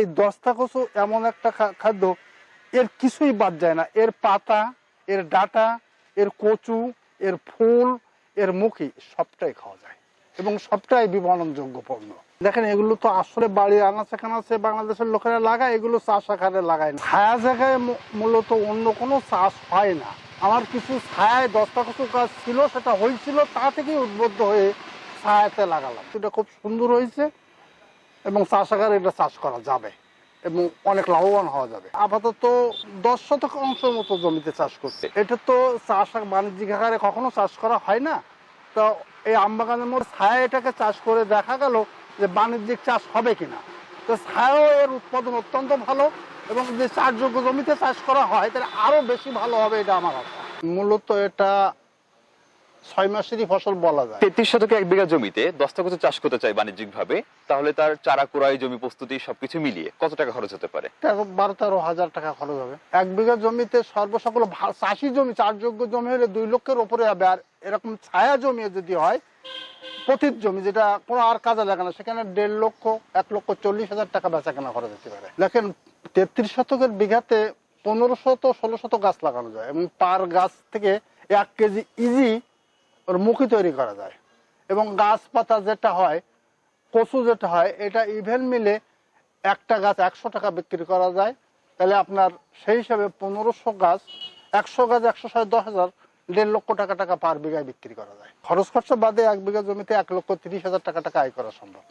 এই দস্তা কচু এমন একটা খাদ্য, এর কিছুই বাদ যায় না। এর পাতা, এর ডাটা, এর কচু, এর ফুল, এর মুখি সবটাই খাওয়া যায়। এবং সবটাই বিপণনযোগ্য পণ্য। দেখেন, এগুলো তো আসলে বাড়ি আনাচে কানাচে বাংলাদেশের লোকেরা লাগায়, এগুলো চাষ আকারে লাগায় না। ছায়া জায়গায় মূলত অন্য কোনো চাষ হয় না। আমার কিছু ছায়ায় দশটা কিছু গাছ ছিল, সেটা হয়েছিল, তা থেকেই উদ্বুদ্ধ হয়ে ছায়াতে লাগালাম। এটা খুব সুন্দর হয়েছে। এবং চাষ আকারে এটা চাষ করা যাবে এবং অনেক লাভবান হওয়া যাবে। আপাতত দশ শতক অংশের মতো জমিতে চাষ করছে। এটা তো চাষ বাণিজ্যিক আকারে কখনো চাষ করা হয় না। তো এই আমবাগানের মধ্যে ছায়া এটাকে চাষ করে দেখা গেল যে বাণিজ্যিক চাষ হবে কিনা। তো ছায়াও এর উৎপাদন অত্যন্ত ভালো এবং যে চাষযোগ্য জমিতে চাষ করা হয়, তাহলে আরও বেশি ভালো হবে এটা আমার আশা। মূলত এটা ছয় মাসেরই ফসল বলা যায়। তেত্রিশ শতকে এক বিঘা জমিতে দশটা কচু চাষ করতে চাই বাণিজ্যিক ভাবে তাহলে তার চারা কুড়াই জমি প্রস্তুতি সবকিছু মিলিয়ে কত টাকা খরচ হতে পারে? বারো তেরো হাজার টাকা খরচ হবে। এক বিঘা জমিতে সর্বসকল চাষি জমি চাষযোগ্য জমি হলে দুই লক্ষের উপরে হবে। আর এরকম ছায়া জমি যদি হয় পতিত জমি যেটা কোনো আর কাজে লাগে না সেখানে দেড় লক্ষ এক লক্ষ চল্লিশ হাজার টাকা বেচা কেনা খরচ হতে পারে। দেখেন তেত্রিশ শতকের বিঘাতে পনেরো শত ষোলো শত গাছ লাগানো যায় এবং পার গাছ থেকে এক কেজি ইজি ওর মুখি তৈরি করা যায়। এবং গাছপাতা যেটা হয়, কচু যেটা হয়, এটা ইভেন মিলে একটা গাছ একশো টাকা বিক্রি করা যায়। তাহলে আপনার সেই হিসাবে পনেরোশো গাছ, একশো গাছ একশো সাড়ে দশ হাজার, দেড় লক্ষ টাকা টাকা পার বিঘায় বিক্রি করা যায়। খরচ খরচা বাদে এক বিঘা জমিতে এক লক্ষ তিরিশ হাজার টাকা টাকা আয় করা সম্ভব।